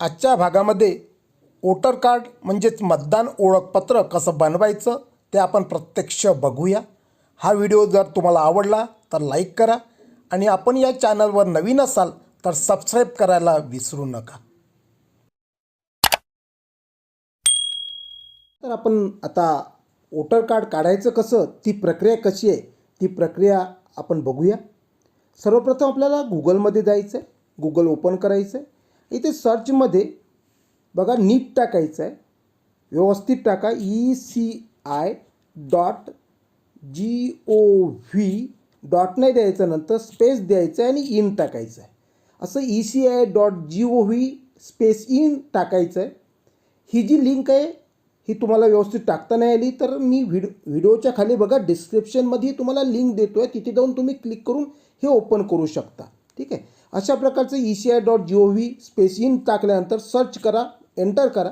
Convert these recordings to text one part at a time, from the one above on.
आजच्या भागामध्ये voter card म्हणजेच मतदान ओळखपत्र कसं बनवायचं ते आपण प्रत्यक्ष बघूया. हा व्हिडिओ जर तुम्हाला आवडला तर लाईक करा आणि आपण या चॅनलवर नवीन असाल तर सबस्क्राईब करायला विसरू नका. तर आपण आता वोटर कार्ड काढायचं कसं ती प्रक्रिया कशी आहे ती प्रक्रिया आपण बघूया. सर्वप्रथम आपल्याला गुगलमध्ये जायचं आहे गुगल ओपन करायचं आहे इथे सर्चमध्ये बघा नीट टाकायचं आहे. व्यवस्थित टाका. E C I dot G O V dot नाही द्यायचं नंतर स्पेस द्यायचं आहे आणि इन टाकायचं आहे. असं E C I dot G O V space in टाकायचं आहे. ही जी लिंक आहे ही तुम्हाला व्यवस्थित टाकता नाही आली तर मी व्हिडिओ व्हिडिओच्या खाली बघा डिस्क्रिप्शनमध्ये तुम्हाला लिंक देतो आहे तिथे जाऊन तुम्ही क्लिक करून हे ओपन करू शकता. ठीक आहे? अशा प्रकारचं E C I dot G O V space in टाकल्यानंतर सर्च करा एंटर करा.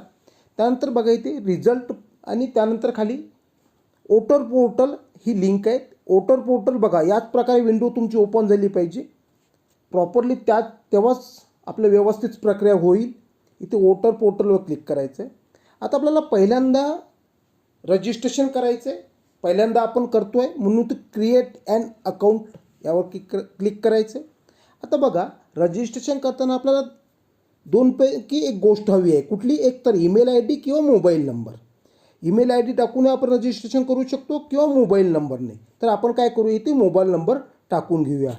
त्यानंतर बघा इथे रिझल्ट आणि त्यानंतर खाली ओटर पोर्टल ही लिंक आहे ओटर पोर्टल बघा याच प्रकारे विंडो तुमची ओपन झाली पाहिजे. प्रॉपरली त्यात तेव्हाच आपलं व्यवस्थित प्रक्रिया होईल. इथे वोटर पोर्टलवर क्लिक करायचं आहे आता आपल्याला पहिल्यांदा रजिस्ट्रेशन करायचं आहे पहिल्यांदा आपण करतो आहे म्हणून ते क्रिएट अँड अकाउंट यावर क्लिक क्लिक करायचं आहे आता बघा रजिस्ट्रेशन करताना आपल्याला दोनपैकी एक गोष्ट हवी आहे. कुठली? एक तर ईमेल आय डी किंवा mobile number email I D टाकून आपण रजिस्ट्रेशन करू शकतो किंवा मोबाईल नंबरने तर आपण काय करू इथे मोबाईल नंबर टाकून घेऊया.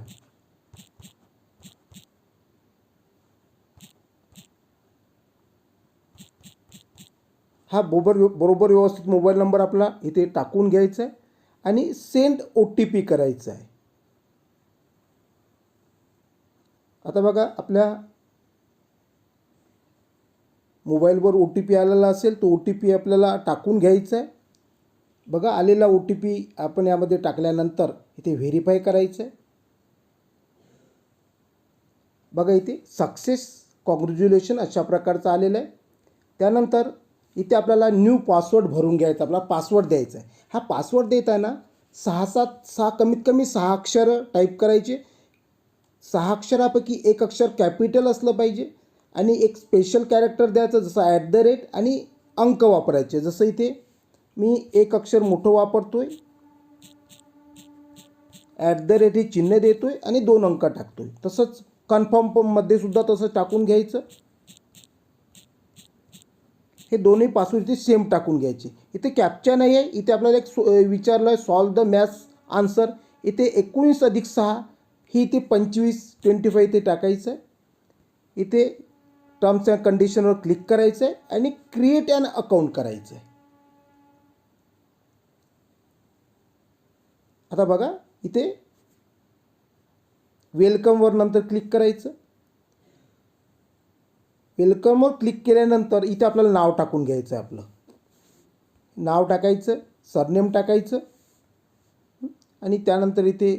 हा बरोबर बरोबर व्यवस्थित मोबाईल नंबर आपला इथे टाकून घ्यायचा आहे. आणि सेंड ओ टी पी करायचा आहे. आता बघा आपल्या मोबाईलवर ओ टी पी आलेला असेल तो ओ टी पी आपल्याला टाकून घ्यायचा आहे बघा आलेला ओ टी पी आपण यामध्ये टाकल्यानंतर इथे व्हेरीफाय करायचं आहे बघा इथे सक्सेस कॉंग्रॅच्युलेशन अशा प्रकारचं आलेलं आहे. त्यानंतर इथे आपल्याला न्यू पासवर्ड भरून घ्यायचा आपला पासवर्ड द्यायचा आहे. हा पासवर्ड देताना सहा सात सहा कमीत कमी सहा अक्षरं टाईप करायचे. सहा अक्षरापैकी एक अक्षर कॅपिटल असलं पाहिजे आणि एक स्पेशल कॅरेक्टर द्यायचं जसं ॲट द रेट आणि अंक वापरायचे. जसं इथे मी एक अक्षर मोठं वापरतो आहे ॲट द रेट हे चिन्ह देतो आहे आणि दोन अंक टाकतो आहे तसंच कन्फर्ममध्ये सुद्धा तसं टाकून घ्यायचं. हे दोन्ही पासून इथे सेम टाकून घ्यायचे. इथे कॅप्चा नाही आहे इथे आपल्याला एक सो विचारलं आहे सॉल्व द मॅथ्स आन्सर इथे एकोणीस अधिक सहा ही इथे पंचवीस ट्वेंटी फाय इथे टाकायचं आहे इथे टर्म्स अँड कंडिशनवर क्लिक करायचं आहे आणि क्रिएट अँड अकाउंट करायचं आहे आता बघा इथे वेलकमवर नंतर क्लिक करायचं. वेलकमवर क्लिक केल्यानंतर इथे आपल्याला नाव टाकून घ्यायचं आहे आपलं. नाव टाकायचं सरनेम टाकायचं. आणि त्यानंतर इथे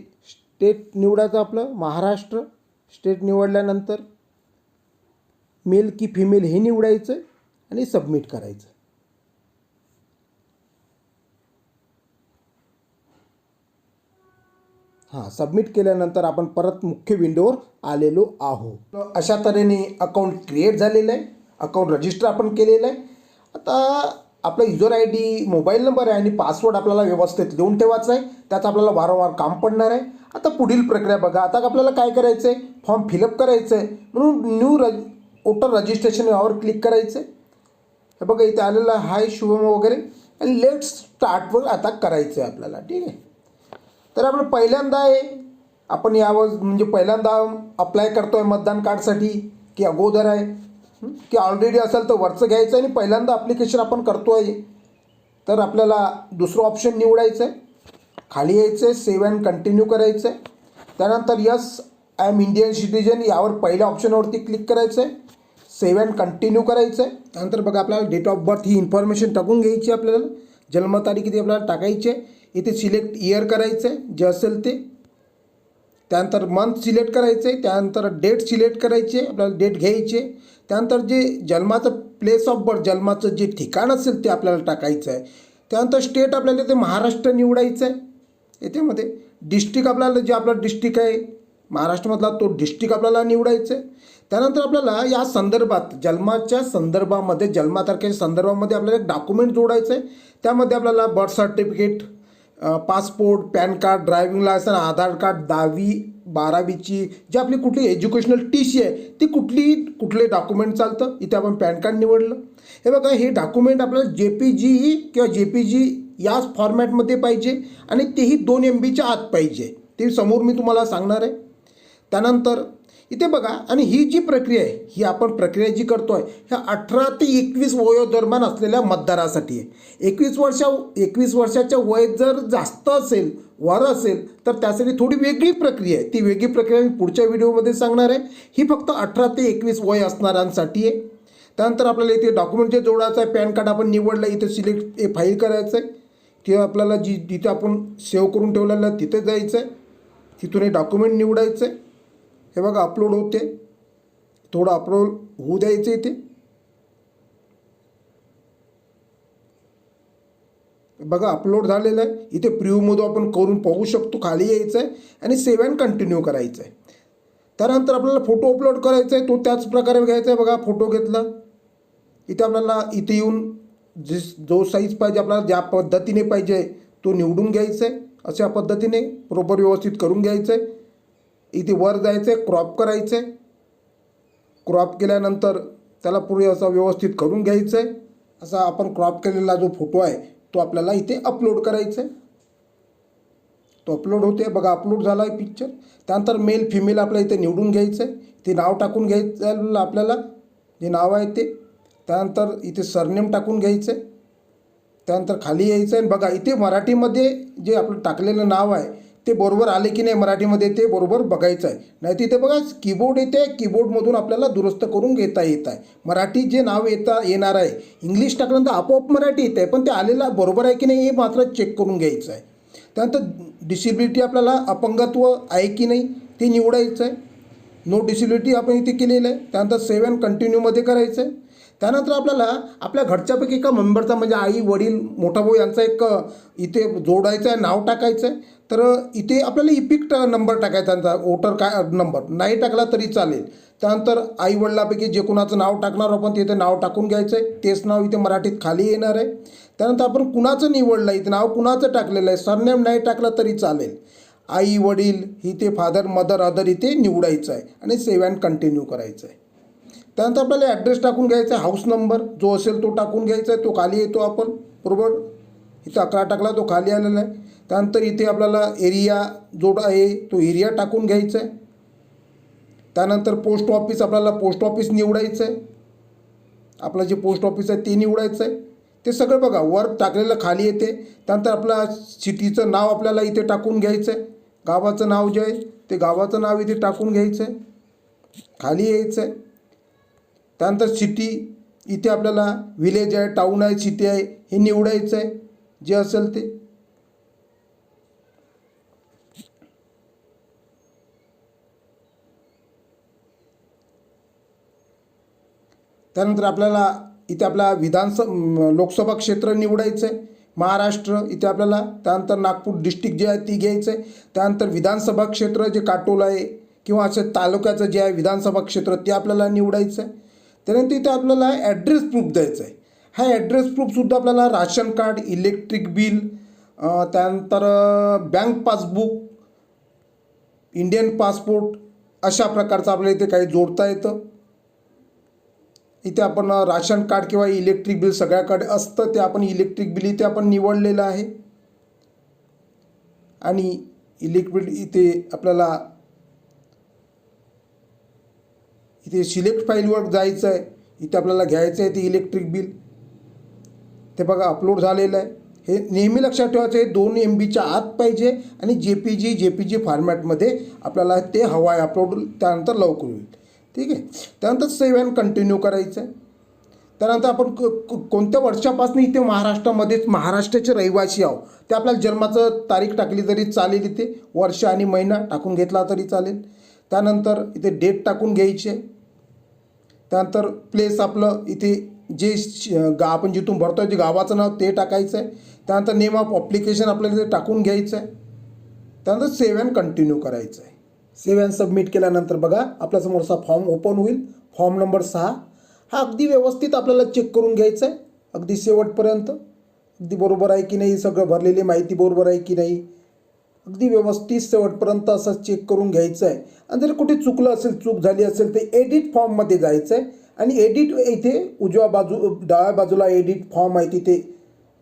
स्टेट निवडायचं आपलं महाराष्ट्र स्टेट निवडल्यानंतर मेल की फिमेल हे निवडायचं आणि सबमिट करायचं. हां सबमिट केल्यानंतर आपण परत मुख्य विंडोवर आलेलो आहो अशा तऱ्हेने अकाउंट क्रिएट झालेलं आहे. अकाउंट रजिस्टर आपण केलेलं आहे. आता आपला user I D mobile number आहे आणि पासवर्ड आपल्याला व्यवस्थित लिहून ठेवायचा आहे. त्याचं आपल्याला वारंवार काम पडणार आहे. आता पुढील प्रक्रिया बघा. आता आपल्याला काय करायचं आहे फॉर्म फिलअप करायचं आहे म्हणून न्यू रज वोटर रजिस्ट्रेशन यावर क्लिक करायचं आहे हे बघा इथे आलेलं हाय शुभम वगैरे. आणि लेट स्टार्टवर आता करायचं आहे आपल्याला. ठीक आहे? तर आपण पहिल्यांदा आहे आपण यावर म्हणजे पहिल्यांदा अप्लाय करतो आहे मतदान कार्डसाठी की अगोदर आहे. की ऑलरेडी असेल तर वरचं घ्यायचं आणि पहिल्यांदा ॲप्लिकेशन आपण करतो आहे तर आपल्याला दुसरं ऑप्शन निवडायचं आहे खाली यायचं आहे सेव्ह अँड कंटिन्यू करायचं आहे त्यानंतर yes I am Indian citizen यावर पहिल्या ऑप्शनवरती क्लिक करायचं आहे सेव्ह अँड कंटिन्यू करायचं आहे त्यानंतर बघा आपल्याला डेट ऑफ बर्थ ही इन्फॉर्मेशन टाकून घ्यायची आहे आपल्याला. जन्मतारीख इथे आपल्याला टाकायची आहे. इथे सिलेक्ट इयर करायचं आहे जे असेल ते. त्यानंतर मंथ सिलेक्ट करायचं आहे त्यानंतर डेट सिलेक्ट करायची आहे. आपल्याला डेट घ्यायची आहे. त्यानंतर जे जन्माचं प्लेस ऑफ बर्थ जन्माचं जे ठिकाण असेल ते आपल्याला टाकायचं आहे. त्यानंतर स्टेट आपल्याला ते महाराष्ट्र निवडायचं आहे. याच्यामध्ये डिस्ट्रिक्ट आपल्याला जे आपलं डिस्ट्रिक्ट आहे महाराष्ट्रामधला तो डिस्ट्रिक्ट आपल्याला निवडायचं आहे. त्यानंतर आपल्याला या संदर्भात जन्माच्या संदर्भामध्ये जन्मतारखेच्या संदर्भामध्ये आपल्याला एक डॉक्युमेंट जोडायचं आहे. त्यामध्ये आपल्याला birth certificate passport PAN card driving licence Aadhaar card दहावी बारावीची जी आपली कुठली एज्युकेशनल टी सी आहे ती कुठली कुठले डॉक्युमेंट चालतं इथे आपण पॅन कार्ड निवडलं. हे बघा हे डॉक्युमेंट आपल्याला जे पी जी किंवा जे पी जी याच फॉर्मॅटमध्ये पाहिजे आणि तेही दोन एम बीच्या आत पाहिजे. ते समोर मी तुम्हाला सांगणार आहे. त्यानंतर इथे बघा आणि ही जी प्रक्रिया आहे ही आपण प्रक्रिया जी करतो आहे ह्या अठरा ते एकवीस वयोदरम्यान असलेल्या मतदारासाठी आहे. एकवीस वर्षा एकवीस वर्षाच्या वय जर जास्त असेल वर असेल तर त्यासाठी थोडी वेगळी प्रक्रिया आहे. ती वेगळी प्रक्रिया मी पुढच्या व्हिडिओमध्ये सांगणार आहे. ही फक्त अठरा ते एकवीस वय असणाऱ्यांसाठी आहे. त्यानंतर आपल्याला इथे डॉक्युमेंट जे जोडायचं आहे पॅन कार्ड आपण निवडलं इथे सिलेक्ट हे फाईल करायचं आहे. ते आपल्याला जी जिथे आपण सेव्ह करून ठेवलेलं आहे तिथे जायचं आहे. तिथून हे डॉक्युमेंट निवडायचं आहे. हे बघा अपलोड होते. थोडं अपलोड होऊ द्यायचं इथे. बघा अपलोड झालेलं आहे. इथे प्रिव्ह्यूमधून आपण करून पाहू शकतो खाली यायचं आहे आणि सेव्ह अँड कंटिन्यू करायचं आहे त्यानंतर आपल्याला फोटो अपलोड करायचा आहे तो त्याच प्रकारे घ्यायचा आहे बघा फोटो घेतला. इथे आपल्याला इथे येऊन जे जो साईज पाहिजे आपल्याला ज्या पद्धतीने पाहिजे तो निवडून घ्यायचा आहे अशा पद्धतीने बरोबर व्यवस्थित करून घ्यायचं आहे इथे वर जायचं आहे क्रॉप करायचं आहे क्रॉप केल्यानंतर त्याला पुढे असा व्यवस्थित करून घ्यायचं आहे असा आपण क्रॉप केलेला जो फोटो आहे तो आपल्याला इथे अपलोड करायचा आहे तो अपलोड होते बघा अपलोड झाला आहे पिक्चर त्यानंतर मेल फिमेल आपल्या इथे निवडून घ्यायचं आहे ते नाव टाकून घ्यायचं आपल्याला जे नाव आहे ते. त्यानंतर इथे सरनेम टाकून घ्यायचं आहे त्यानंतर खाली यायचं आहे आणि बघा इथे मराठीमध्ये जे आपलं टाकलेलं नाव आहे ते बरोबर आले की नाही मराठीमध्ये ते बरोबर बघायचं आहे. नाही तिथे बघा कीबोर्ड येते कीबोर्डमधून आपल्याला दुरुस्त करून घेता येत आहे. मराठी जे नाव येता येणार आहे इंग्लिश टाकल्यानंतर आपोआप मराठी येत आहे पण ते आलेला बरोबर आहे की नाही हे मात्र चेक करून घ्यायचं आहे. त्यानंतर डिसेबिलिटी आपल्याला अपंगत्व आहे की नाही ते निवडायचं आहे. नो डिसेबिलिटी आपण इथे केलेलं आहे. त्यानंतर सेव्ह अँड कंटिन्यूमध्ये करायचं आहे. त्यानंतर आपल्याला आपल्या घरच्यापैकी एका मेंबरचा म्हणजे आई वडील मोठा भाऊ यांचा एक इथे जोडायचं आहे नाव टाकायचं आहे. तर इथे आपल्याला इपिक नंबर टाकायचा त्यांचा वोटर काय नंबर नाही टाकला तरी चालेल. त्यानंतर आई वडिलापैकी जे कुणाचं नाव टाकणार आपण तिथे नाव टाकून घ्यायचं आहे. तेच नाव इथे मराठीत खाली येणार आहे. त्यानंतर आपण कुणाचं निवडलं इथे नाव कुणाचं टाकलेलं आहे? सरनेम नाही टाकलं तरी चालेल. आई वडील इथे फादर मदर अदर इथे निवडायचं आहे आणि सेव्ह अँड कंटिन्यू करायचं आहे. त्यानंतर आपल्याला ॲड्रेस टाकून घ्यायचा आहे हाऊस नंबर जो असेल तो टाकून घ्यायचा आहे तो खाली येतो आपण. बरोबर? इथं अकरा टाकला तो खाली आलेला आहे. त्यानंतर इथे आपल्याला एरिया जो आहे तो एरिया टाकून घ्यायचा आहे त्यानंतर पोस्ट ऑफिस आपल्याला पोस्ट ऑफिस निवडायचं आहे आपलं जे पोस्ट ऑफिस आहे ते निवडायचं आहे ते सगळं बघा वर टाकलेलं खाली येते. त्यानंतर आपल्या सिटीचं नाव आपल्याला इथे टाकून घ्यायचं आहे गावाचं नाव जे आहे ते गावाचं नाव इथे टाकून घ्यायचं आहे खाली यायचं आहे त्यानंतर सिटी इथे आपल्याला विलेज आहे टाऊन आहे सिटी आहे हे निवडायचं आहे जे असेल ते. त्यानंतर आपल्याला इथे आपला विधानसभ लोकसभा क्षेत्र निवडायचं आहे महाराष्ट्र इथे आपल्याला त्यानंतर नागपूर डिस्ट्रिक्ट जे आहे ती घ्यायचं आहे त्यानंतर विधानसभा क्षेत्र जे काटोल आहे किंवा असं तालुक्याचं जे आहे विधानसभा क्षेत्र ते आपल्याला निवडायचं आहे त्यानंतर इथे आपल्याला ॲड्रेस प्रूफ द्यायचा आहे हा ॲड्रेस प्रूफसुद्धा आपल्याला राशन कार्ड इलेक्ट्रिक बिल त्यानंतर बँक पासबुक इंडियन पासपोर्ट अशा प्रकारचं आपल्याला इथे काही जोडता येतं. इथे आपण राशन कार्ड किंवा इलेक्ट्रिक बिल सगळ्याकडे असतं ते आपण इलेक्ट्रिक बिल इथे आपण निवडलेलं आहे. आणि इलेक्ट्रिक बिल इथे आपल्याला इथे सिलेक्ट फाईलवर जायचं आहे इथे आपल्याला घ्यायचं आहे ते इलेक्ट्रिक बिल. ते बघा अपलोड झालेलं आहे. हे नेहमी लक्षात ठेवायचं आहे दोन एम बीच्या आत पाहिजे आणि J P G J P G फॉर्मॅटमध्ये आपल्याला ते हवं आहे अपलोड त्यानंतर लवकर होईल. ठीक आहे? त्यानंतर सेव्ह अँड कंटिन्यू करायचं आहे त्यानंतर आपण क कोणत्या वर्षापासून इथे महाराष्ट्रामध्येच महाराष्ट्राचे रहिवासी आहो ते आपल्याला जन्माचं तारीख टाकली तरी चालेल इथे. वर्ष आणि महिना टाकून घेतला तरी चालेल. त्यानंतर इथे डेट टाकून घ्यायची. आहे त्यानंतर प्लेस आपलं इथे जे श- गा आपण जिथून भरतो आहे ते गावाचं नाव ते टाकायचं आहे त्यानंतर नेम ऑफ अप्लिकेशन आपल्याला इथे टाकून घ्यायचं आहे त्यानंतर सेव्ह अँड कंटिन्यू करायचं आहे सेव्ह अँड सबमिट केल्यानंतर बघा आपल्यासमोरचा फॉर्म ओपन होईल. फॉर्म नंबर सहा. हा अगदी व्यवस्थित आपल्याला चेक करून घ्यायचा आहे अगदी शेवटपर्यंत. अगदी बरोबर आहे की नाही सगळं भरलेली माहिती बरोबर आहे की नाही? अगदी व्यवस्थित शेवटपर्यंत असं चेक करून घ्यायचं आहे आणि जर कुठे चुकलं असेल चूक झाली असेल तर एडिट फॉर्ममध्ये जायचं आहे आणि एडिट इथे उजव्या बाजू डाव्या बाजूला एडिट फॉर्म आहे तिथे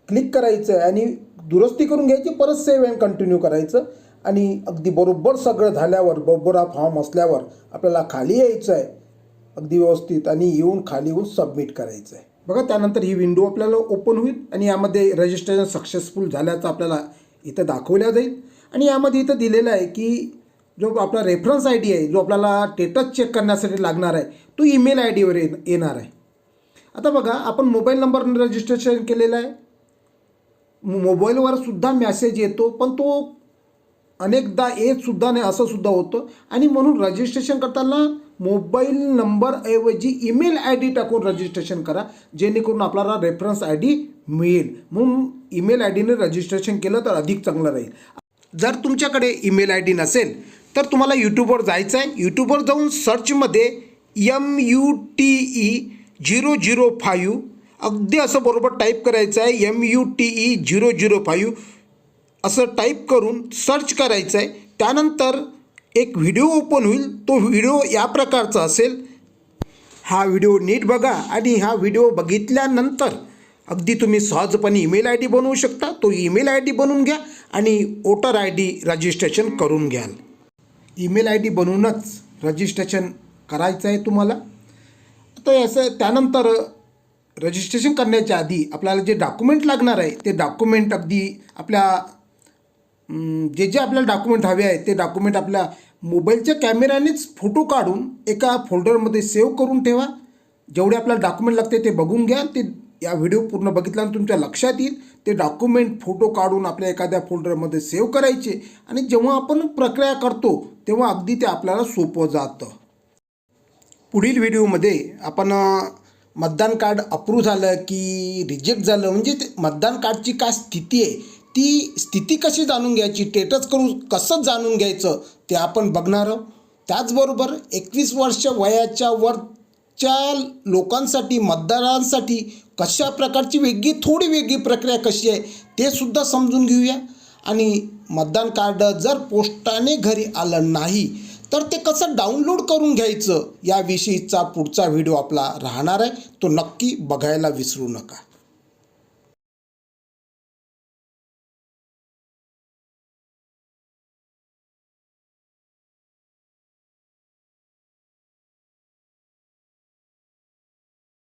क्लिक करायचं आहे आणि दुरुस्ती करून घ्यायची परत सेव्ह अँड कंटिन्यू करायचं. आणि अगदी बरोबर सगळं झाल्यावर बरोबर हा फॉर्म असल्यावर आपल्याला खाली यायचं आहे अगदी व्यवस्थित आणि येऊन खाली येऊन सबमिट करायचं आहे बघा त्यानंतर ही विंडो आपल्याला ओपन होईल आणि यामध्ये रजिस्ट्रेशन सक्सेसफुल झाल्याचं आपल्याला इथं दाखवल्या जाईल. आणि यामध्ये इथं दिलेलं आहे की जो आपला रेफरन्स आय डी आहे जो आपल्याला स्टेटस चेक करण्यासाठी लागणार आहे तो ईमेल आय डीवर येणार आहे. आता बघा आपण मोबाईल नंबर रजिस्ट्रेशन केलेलं आहे. मोबाईलवर सुद्धा मॅसेज येतो पण तो अनेकदा येत सुद्धा नाही असं सुद्धा होतं. आणि म्हणून रजिस्ट्रेशन करताना मोबाईल नंबरऐवजी ईमेल आय डी टाकून रजिस्ट्रेशन करा जेणेकरून आपल्याला रेफरन्स आय डी मिळेल. म्हणून ईमेल आय डीने रजिस्ट्रेशन केलं तर अधिक चांगलं राहील. जर तुमच्याकडे ईमेल आय डी नसेल तर तुम्हाला यूट्यूबवर जायचं आहे यूट्यूबवर जाऊन सर्चमध्ये M U T E zero zero five अगदी असं बरोबर टाईप करायचं आहे M U T E zero zero five असं टाईप करून सर्च करायचं आहे त्यानंतर एक व्हिडिओ ओपन होईल. तो व्हिडिओ या प्रकारचा असेल. हा व्हिडिओ नीट बघा आणि हा व्हिडिओ बघितल्यानंतर अगदी तुम्ही सहजपणे ईमेल आय डी बनवू शकता. तो ईमेल आय डी बनवून घ्या आणि वोटर आय डी रजिस्ट्रेशन करून घ्याल. ईमेल आय डी बनवूनच रजिस्ट्रेशन करायचं आहे तुम्हाला. आता याचं त्यानंतर रजिस्ट्रेशन करण्याच्या आधी आपल्याला जे डॉक्युमेंट लागणार आहे ते डॉक्युमेंट अगदी आपल्या जे जे आपल्याला डॉक्युमेंट हवे आहे ते डॉक्युमेंट आपल्या मोबाईलच्या कॅमेऱ्यानेच फोटो काढून एका फोल्डरमध्ये सेव्ह करून ठेवा. जेवढे आपल्याला डॉक्युमेंट लागते ते बघून घ्या. ते या व्हिडिओ पूर्ण बघितल्यानंतर तुमच्या लक्षात येईल. ते डॉक्युमेंट फोटो काढून आपल्या एखाद्या फोल्डरमध्ये सेव्ह करायचे आणि जेव्हा आपण प्रक्रिया करतो तेव्हा अगदी ते आपल्याला सोपं जातं. पुढील व्हिडिओमध्ये आपण मतदान कार्ड अप्रूव्ह झालं की रिजेक्ट झालं म्हणजे ते मतदान कार्डची काय स्थिती आहे ती स्थिती कशी जाणून घ्यायची स्टेटस करून कसं जाणून घ्यायचं ते आपण बघणार आहोत. त्याचबरोबर एकवीस वर्ष वयाच्या वरच्या लोकांसाठी मतदारांसाठी कशा प्रकारची वेगळी थोडी वेगळी प्रक्रिया कशी आहे ते सुद्धा समजून घेऊया. आणि मतदान कार्ड जर पोस्टाने घरी आलं नाही तर ते कसं डाउनलोड करून घ्यायचं याविषयीचा पुढचा व्हिडिओ आपला राहणार आहे. तो नक्की बघायला विसरू नका.